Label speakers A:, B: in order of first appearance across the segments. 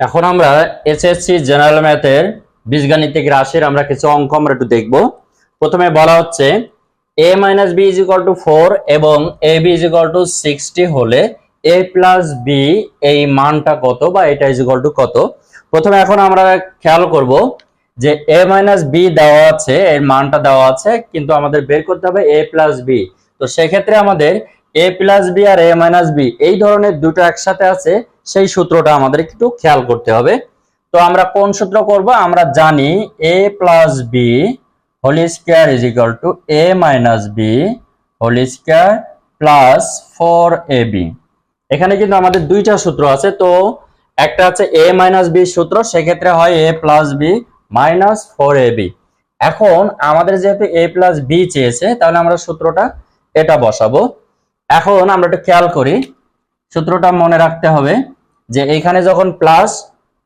A: এখন আমরা SSC general ম্যাথের বীজগাণিতিক রাশির আমরা কিছু অঙ্ক আমরা একটু দেখব। প্রথমে বলা হচ্ছে A minus B is equal to four এবং A B is equal to sixty হলে এ প্লাস বি এই মানটা কত বা এটা ইজ ইকাল টু কত? প্রথমে এখন আমরা খেয়াল করব যে এ মাইনাস বি দেওয়া আছে, এর মানটা দেওয়া আছে, কিন্তু আমাদের বের করতে হবে এ প্লাস বি তো সেক্ষেত্রে আমাদের এ প্লাস বি আর এ মাইনাস বি এই ধরনের দুটো একসাথে আছে সেই সূত্রটা আমাদের একটু খেয়াল করতে হবে। তো আমরা কোন সূত্র করব? আমরা জানি A plus B whole square is equal to A minus B whole square plus four A B এখানে কিন্তু আমাদের দুইটা সূত্র আছে, তো একটা আছে এ মাইনাস বি সূত্র, সেক্ষেত্রে হয় A plus B minus four A B এখন আমাদের যেহেতু এ প্লাস বি চেয়েছে, তাহলে আমরা সূত্রটা এটা বসাবো। এখন আমরা একটু খেয়াল করি সূত্রটা মনে রাখতে হবে যে এখানে যখন প্লাস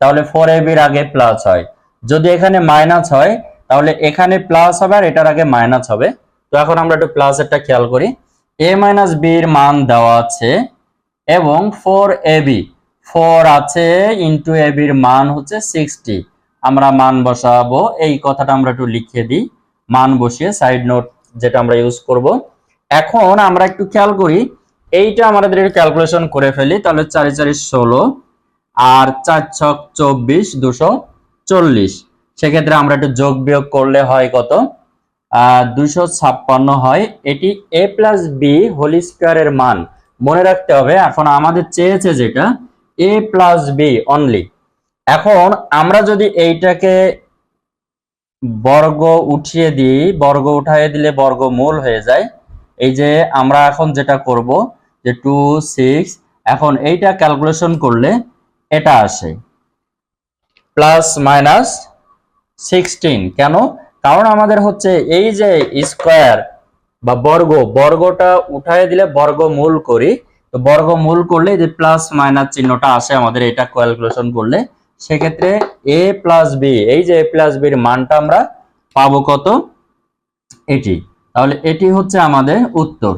A: তাহলে ফোর এ বির আগে প্লাস হয়। যদি এখানে মাইনাস হয়, তাহলে এখানে প্লাস হবে আর এটার আগে মাইনাস হবে। তো এখন আমরা একটু প্লাস একটা খেয়াল করি। এ মাইনাস বির মান দেওয়া আছে এবং ফোর এ বি ফোর আছে ইন্টু এ বির মান হচ্ছে সিক্সটি আমরা মান বসাবো, এই কথাটা আমরা একটু লিখে দিই। মান বসিয়ে সাইড নোট যেটা আমরা ইউজ করব। এখন আমরা একটু খেয়াল করি এইটা আমাদের ক্যালকুলেশন করে ফেলি, তাহলে চারি চারি ষোলো আর চার ছক চব্বিশ দুশো চল্লিশ। সেক্ষেত্রে আমরা একটু যোগ বিয়োগ করলে হয় কত? দুশো ছাপ্পান্ন হয়। এটি এ প্লাস বি হোল স্কোয়ারের মান। মনে রাখতে হবে, এখন আমাদের চেয়েছে যেটা এ প্লাস বি অনলি এখন আমরা যদি এইটাকে বর্গ উঠিয়ে দিই, বর্গ উঠাইয়ে দিলে বর্গমূল হয়ে যায়। এই যে আমরা এখন যেটা করব যে টু সিক্স এখন এইটা ক্যালকুলেশন করলে এটা আসে। প্লাস মাইনাস সিক্সটিন কেন? কারণ আমাদের হচ্ছে এই যে স্কোয়ার বা বর্গ, বর্গটা উঠায় দিলে বর্গমূল করি। তো বর্গমূল করলে যে প্লাস মাইনাস চিহ্নটা আসে আমাদের এটা ক্যালকুলেশন করলে। সেক্ষেত্রে এ প্লাস বি এই যে এ প্লাস বির মানটা আমরা পাবো কত? এটি। তাহলে এটি হচ্ছে আমাদের উত্তর।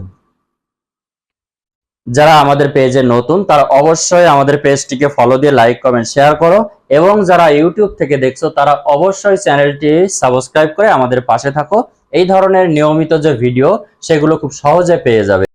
A: যারা আমাদের পেজে নতুন, তারা অবশ্যই আমাদের পেজটিকে ফলো দিয়ে লাইক কমেন্ট শেয়ার করো। এবং যারা ইউটিউব থেকে দেখছ, তারা অবশ্যই চ্যানেলটি সাবস্ক্রাইব করে আমাদের পাশে থাকো। এই ধরনের নিয়মিত যে ভিডিও সেগুলো খুব সহজে পেয়ে যাবে।